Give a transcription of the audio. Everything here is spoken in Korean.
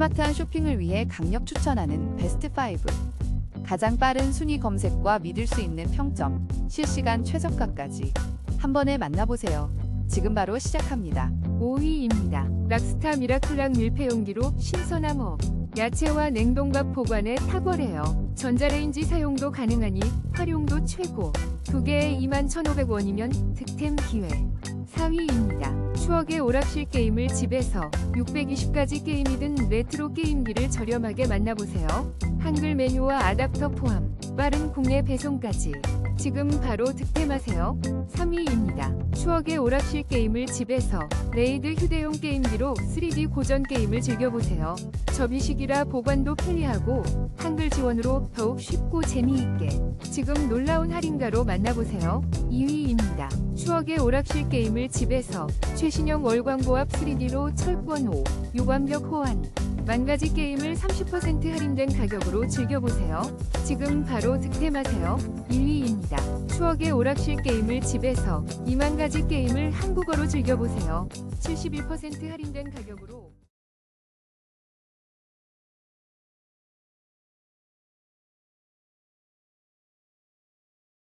스마트한 쇼핑을 위해 강력 추천하는 베스트 5. 가장 빠른 순위 검색과 믿을 수 있는 평점, 실시간 최저가까지 한 번에 만나보세요. 지금 바로 시작합니다. 5위입니다. 락스타 미라클락 밀폐용기로 신선함 업. 야채와 냉동밥 보관에 탁월해요. 전자레인지 사용도 가능하니 활용도 최고. 두 개에 21,500원이면 득템 기회. 4위입니다. 추억의 오락실 게임을 집에서 620가지 게임이 든 레트로 게임기를 저렴하게 만나보세요. 한글 메뉴와 아답터 포함, 빠른 국내 배송까지. 지금 바로 득템하세요. 3위입니다. 추억의 오락실 게임을 집에서 레이드 휴대용 게임기로 3D 고전 게임을 즐겨보세요. 접이식이라 보관도 편리하고 한글 지원으로 더욱 쉽고 재미있게 지금 놀라운 할인가로 만나보세요. 2위입니다. 추억의 오락실 게임을 집에서 최신형 월광보합 3D로 철권 5, 유광벽 호환 만 가지 게임을 30% 할인된 가격으로 즐겨보세요. 지금 바로 득템하세요. 1위입니다. 추억의 오락실 게임을 집에서 2만 가지 게임을 한국어로 즐겨보세요. 71% 할인된 가격으로